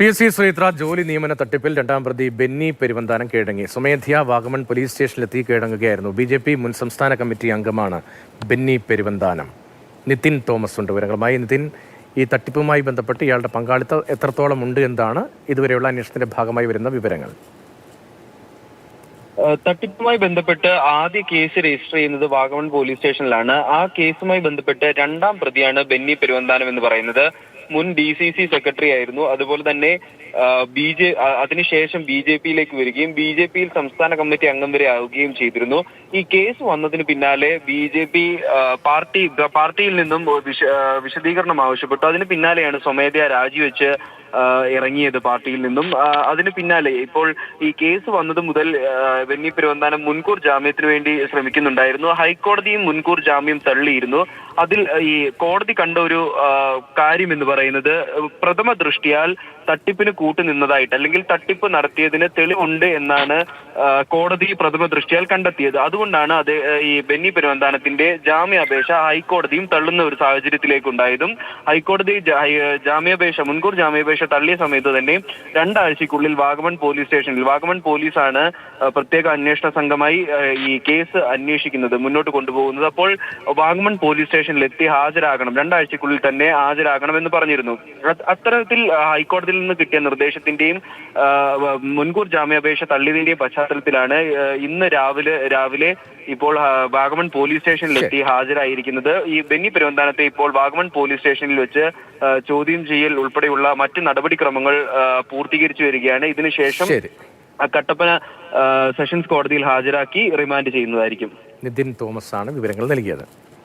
P S C ശ്രീത്ര ജോലി നിയമന തട്ടിപ്പിൽ രണ്ടാം പ്രതി ബെന്നി പെരുവന്താനം കീഴടങ്ങി. സ്വമേധ്യ വാഗമൺ പോലീസ് സ്റ്റേഷനിലെത്തി കീഴടങ്ങുകയായിരുന്നു. ബി ജെ പി മുൻ സംസ്ഥാന കമ്മിറ്റി അംഗമാണ് ബെന്നി പെരുവന്താനം. നിതിൻ തോമസ് ഉണ്ട് വിവരങ്ങളുമായി. നിതിൻ ഈ തട്ടിപ്പുമായി ബന്ധപ്പെട്ട് ഇയാളുടെ പങ്കാളിത്തം എത്രത്തോളം ഉണ്ട് എന്താണ്? ഇതുവരെയുള്ള അന്വേഷണത്തിന്റെ ഭാഗമായി വരുന്ന വിവരങ്ങൾ. തട്ടിപ്പുമായി ബന്ധപ്പെട്ട് ആദ്യ കേസ് രജിസ്റ്റർ ചെയ്യുന്നത് വാഗമൺ പോലീസ് സ്റ്റേഷനിലാണ്. ആ കേസുമായി ബന്ധപ്പെട്ട് രണ്ടാം പ്രതിയാണ് ബെന്നി പെരുവന്താനം എന്ന് പറയുന്നത്. മുൻ ഡി സി സി സെക്രട്ടറി ആയിരുന്നു. അതുപോലെ തന്നെ ബി ജെ അതിനുശേഷം ബി ജെ പിയിലേക്ക് വരികയും ബി ജെ പിയിൽ സംസ്ഥാന കമ്മിറ്റി അംഗം വരെ ആവുകയും ചെയ്തിരുന്നു. ഈ കേസ് വന്നതിന് പിന്നാലെ ബി ജെ പി പാർട്ടി പാർട്ടിയിൽ നിന്നും വിശദീകരണം ആവശ്യപ്പെട്ടു. അതിന് പിന്നാലെയാണ് സ്വമേധയാ രാജിവെച്ച് ഇറങ്ങിയത് പാർട്ടിയിൽ നിന്നും. അതിന് പിന്നാലെ ഇപ്പോൾ ഈ കേസ് വന്നത് മുതൽ വെന്നി പെരുവന്താനം മുൻകൂർ ജാമ്യത്തിന് വേണ്ടി ശ്രമിക്കുന്നുണ്ടായിരുന്നു. ഹൈക്കോടതിയും മുൻകൂർ ജാമ്യം തള്ളിയിരുന്നു. അതിൽ ഈ കോടതി കണ്ട ഒരു കാര്യം എന്ന് പറയുന്നത് പ്രഥമ ദൃഷ്ടിയാൽ തട്ടിപ്പിന് കൂട്ടുനിന്നതായിട്ട് അല്ലെങ്കിൽ തട്ടിപ്പ് നടത്തിയതിന് തെളിവുണ്ട് എന്നാണ് കോടതി പ്രഥമ ദൃഷ്ടിയാൽ കണ്ടെത്തിയത്. അതുകൊണ്ടാണ് അത് ഈ ബെന്നി പെരുവന്താനത്തിന്റെ ജാമ്യാപേക്ഷ ഹൈക്കോടതിയും തള്ളുന്ന ഒരു സാഹചര്യത്തിലേക്കുണ്ടായതും. ഹൈക്കോടതി ജാമ്യാപേക്ഷ മുൻകൂർ ജാമ്യാപേക്ഷ തള്ളിയ സമയത്ത് തന്നെ രണ്ടാഴ്ചക്കുള്ളിൽ വാഗമൺ പോലീസ് സ്റ്റേഷനിൽ വാഗമൺ പോലീസാണ് പ്രത്യേക അന്വേഷണ സംഘമായി ഈ കേസ് അന്വേഷിക്കുന്നത് മുന്നോട്ട് കൊണ്ടുപോകുന്നത്. അപ്പോൾ വാഗമൺ പോലീസ് സ്റ്റേഷനിൽ എത്തി ഹാജരാകണം. രണ്ടാഴ്ചക്കുള്ളിൽ തന്നെ ഹാജരാകണം എന്ന് പറഞ്ഞിരുന്നു. അത്തരത്തിൽ ഹൈക്കോടതിയിൽ നിന്ന് കിട്ടിയ നിർദ്ദേശത്തിന്റെയും മുൻകൂർ ജാമ്യാപേക്ഷ തള്ളിയതിന്റെയും പശ്ചാത്തലത്തിലാണ് ഇന്ന് രാവിലെ രാവിലെ ഇപ്പോൾ വാഗമൺ പോലീസ് സ്റ്റേഷനിലെത്തി ഹാജരായിരിക്കുന്നത്. ഈ ബെന്നി പെരുവന്താനത്തെ ഇപ്പോൾ വാഗമൺ പോലീസ് സ്റ്റേഷനിൽ വെച്ച് ചോദ്യം ചെയ്യൽ ഉൾപ്പെടെയുള്ള മറ്റ് നടപടിക്രമങ്ങൾ പൂർത്തീകരിച്ചു വരികയാണ്. ഇതിനുശേഷം കട്ടപ്പന സെഷൻസ് കോടതിയിൽ ഹാജരാക്കി റിമാൻഡ് ചെയ്യുന്നതായിരിക്കും. നിതിൻ തോമസ് ആണ് വിവരങ്ങൾ നൽകിയത്.